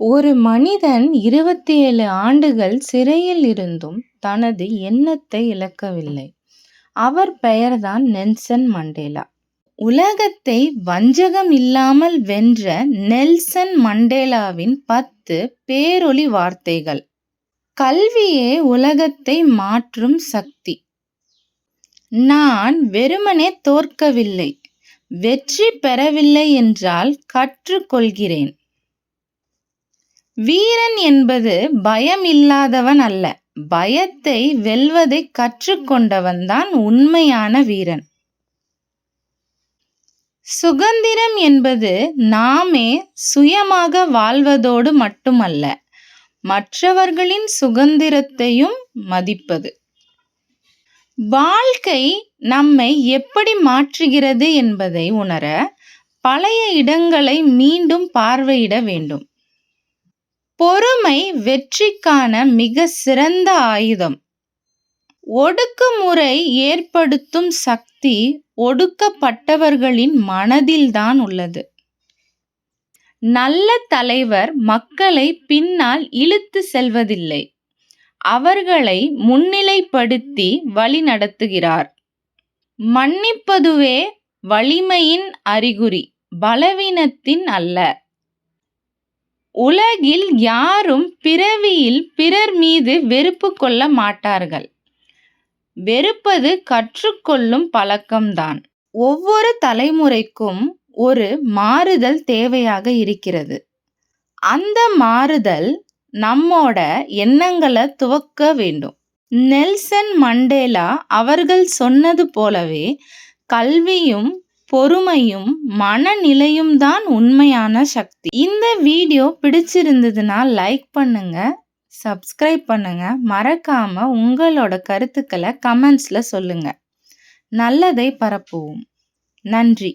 ஒரு மனிதன் இருபத்தி ஏழு ஆண்டுகள் சிறையில் இருந்தும் தனது எண்ணத்தை இழக்கவில்லை. அவர் பெயர்தான் நெல்சன் மண்டேலா. உலகத்தை வஞ்சகம் இல்லாமல் வென்ற நெல்சன் மண்டேலாவின் பத்து பேரொளி வார்த்தைகள். கல்வியே உலகத்தை மாற்றும் சக்தி. நான் வெறுமனே தோற்கவில்லை, வெற்றி பெறவில்லை என்றால் கற்றுக் கொள்கிறேன். வீரன் என்பது பயம் இல்லாதவன் அல்ல, பயத்தை வெல்வதை கற்றுக்கொண்டவன்தான் உண்மையான வீரன். சுதந்திரம் என்பது நாமே சுயமாக வாழ்வதோடு மட்டுமல்ல, மற்றவர்களின் சுதந்திரத்தையும் மதிப்பது. வாழ்க்கை நம்மை எப்படி மாற்றுகிறது என்பதை உணர, பழைய இடங்களை மீண்டும் பார்வையிட வேண்டும். பொறுமை வெற்றிக்கான மிக சிறந்த ஆயுதம். ஒடுக்குமுறை ஏற்படுத்தும் சக்தி ஒடுக்கப்பட்டவர்களின் மனதில்தான் உள்ளது. நல்ல தலைவர் மக்களை பின்னால் இழுத்துச் செல்வதில்லை, அவர்களை முன்னிலைப்படுத்தி வழிநடத்துகிறார். மன்னிப்பதுவே வலிமையின் அறிகுறி, பலவீனத்தின் அல்ல. உலகில் யாரும் பிறவியில் பிறர் மீது வெறுப்பு கொள்ள மாட்டார்கள். வெறுப்பது கற்றுக்கொள்ளும் பழக்கம்தான். ஒவ்வொரு தலைமுறைக்கும் ஒரு மாறுதல் தேவையாக இருக்கிறது. அந்த மாறுதல் நம்மோட எண்ணங்களை துவக்க வேண்டும். நெல்சன் மண்டேலா அவர்கள் சொன்னது போலவே, கல்வியும் பொறுமையும் மனநிலையும் தான் உண்மையான சக்தி. இந்த வீடியோ பிடிச்சிருந்ததுன்னா லைக் பண்ணுங்க, சப்ஸ்கிரைப் பண்ணுங்க, மறக்காம உங்களோட கருத்துக்களை கமெண்ட்ஸில் சொல்லுங்க. நல்லதை பரப்புவோம். நன்றி.